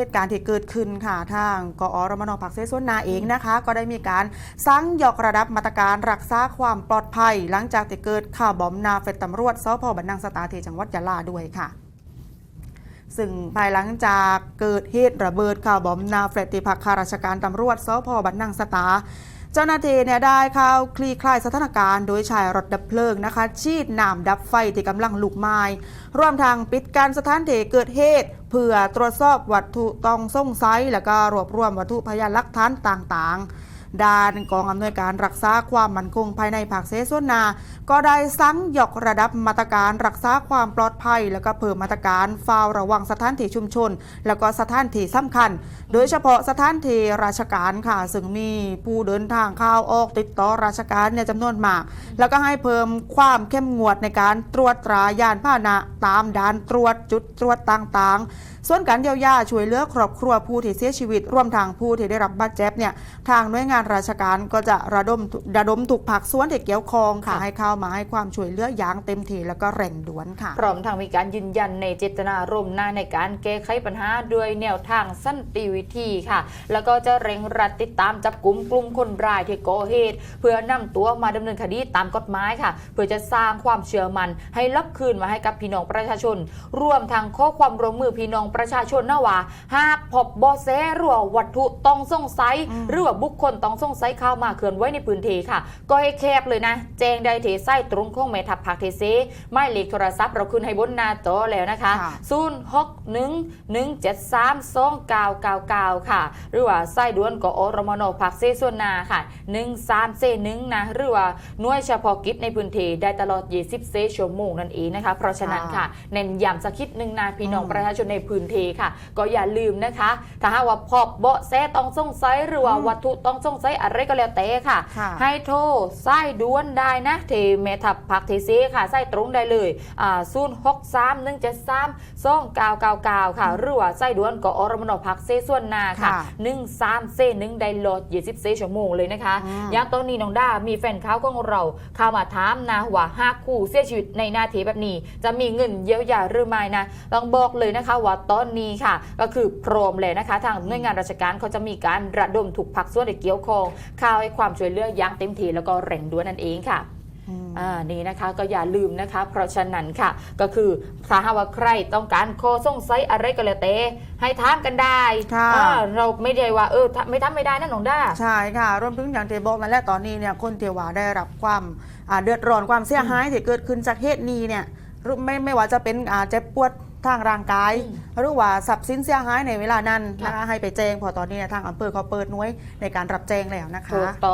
เหตุการณ์ที่เกิดขึ้นค่ะทางกอรมนพักเสส่วนนาเองนะคะ ก็ได้มีการสั่งยกระดับมาตรการรักษาความปลอดภัย หลังจากที่เกิดข่าวบอมนาเฟดตำรวจสพบันนังสตาเทจังหวัดยะลาด้วยค่ะซึ่งภายหลังจากเกิดเหตุระเบิดข่าวบอมนาเฟลตที่พักข้าราชการตำรวจสพบันนังสตา เจ้าหน้าที่เนี่ยได้เข้าคลี่คลายสถานการณ์ โดยใช้รถดับเพลิงนะคะชีดน้ำดับไฟที่กำลังลุกไหม้รวมทางปิดการสถานที่เกิดเหตุ เพื่อตรวจสอบวัตถุต้องสงสัยและก็รวบรวมวัตถุพยานหลักฐานต่างๆ ด้านกองอำนวยการรักษาความมั่นคงภายในภาคเสส่วนนา ก็ได้สั่งยกระดับมาตรการรักษาความปลอดภัย แล้วก็เพิ่มมาตรการเฝ้าระวังสถานที่ชุมชน แล้วก็สถานที่สำคัญ โดยเฉพาะสถานที่ราชการค่ะ ซึ่งมีผู้เดินทางเข้าออกติดต่อราชการเนี่ยจำนวนมาก แล้วก็ให้เพิ่มความเข้มงวดในการตรวจตรายานพาหนะตามด่านตรวจจุดตรวจต่างๆ ส่วนการเยียวยาช่วยเหลือครอบครัวผู้ที่เสียชีวิต ร่วมทางผู้ที่ได้รับบาดเจ็บเนี่ยทางหน่วยงานราชการก็จะระดมระดมถูกผักส่วนที่เกี่ยวข้องค่ะค่ะ ให้เข้ามาให้ความช่วยเหลืออย่างเต็มที่แล้วก็เร่งด่วนค่ะ พร้อมทางมีการยืนยันในเจตนารมณ์หน้าในการแก้ไขปัญหาด้วยแนวทางสันติวิธีค่ะ แล้วก็จะเร่งรัดติดตามจับกลุ่มกลุ่มคนร้ายที่ก่อเหตุ เพื่อนำตัวมาดำเนินคดีตามกฎหมายค่ะ เพื่อจะสร้างความเชื่อมั่นให้รับคืนมาให้กับพี่น้องประชาชนรวมทางข้อความร่วมมือพี่น้องประชาชนนะว่าหากพบเบอแสหรือว่าวัตถุต้องสงสัยอืมหรือว่าบุคคลต้องสงสัยเข้ามาเคลื่อนไหวในพื้นที่ค่ะ ก็ให้แคบเลยนะ แจ้งได้ที่ไส้ตรงของเมทัพผักเทเซหมายเลขโทรศัพท์เราขึ้นให้บนหน้าจอแล้วนะคะค่ะ0 6 1 1 7 3 2 9 9 9ค่ะ หรือว่าไส้ด่วนกอรมนผักเซส่วนนาค่ะ1 3เซนึงนะหรือว่าหน่วยเฉพาะกิจในพื้นที่ได้ตลอด20เซชั่วโมงนั่นเองนะคะ เพราะฉะนั้นค่ะเน้นย้ำสักคิดหนึ่งนะพี่น้องอืมประชาชนในพื้นที่ค่ะ ก็อย่าลืมนะคะ ถ้าหากว่าพบเบาะแสต้องสงสัยหรือว่าอืมวัตถุต้องสงสัยอะไรก็แล้วแต่ค่ะค่ะ ให้โทรไส้ด้วนได้นะเทเมทับผักเทซีค่ะไส้ตรงได้เลยอ่าศูนย์หกสามหนึ่งเจ็ดสามสองเก้าเก้าเก้าค่ะ หรือว่าไส้ด้วนก็อรมนผักเซส่วนนาค่ะค่ะหนึ่งสามเซหนึ่งได้โหลดยี่สิบเซชั่วโมงเลยนะคะอืมอย่างตอนนี้น้องด้ามีแฟนเขาของเราเข้ามาถามนะว่าหากคู่เสียชีวิตในหนาทีแบบนี้ จะมีเงินเยียวยาหรือไม่นะต้องบอกเลยนะคะว่าตอนนี้ค่ะ ก็คือพร้อมเลยนะคะ ทางหน่วยงานราชการเขาจะมีการระดมถูกผักส่วนที่เกี่ยวข้องข่าวให้ความช่วยเหลืออย่างเต็มที่แล้วก็เร่งด่วนนั่นเองค่ะอืมอ่านี่นะคะก็อย่าลืมนะคะ เพราะฉะนั้นค่ะก็คือถ้าหากว่าใครต้องการโคสงสัยอะไรก็แล้วแต่ให้ถามกันได้ค่ะอ่าเราไม่ได้ว่าเออถ้าไม่ทำไม่ได้นะน้องด้าใช่ค่ะรวมถึงอย่างที่บอกนั่นแหละตอนนี้เนี่ยคนที่ว่าได้รับความอ่าเดือดร้อนความเสียหายที่เกิดขึ้นจากเหตุนี้เนี่ยรู้ไม่ไม่ว่าจะเป็นอ่าเจ็บปวด ทางร่างกายอืมหรือว่าทรัพย์สินเสียหายในเวลานั้นค่ะนะคะให้ไปแจ้งเพอตอนนี้เนี่ยทางอำเภอเขาเปิดหน่วยในการรับแจ้งแล้วนะคะถูกต้อง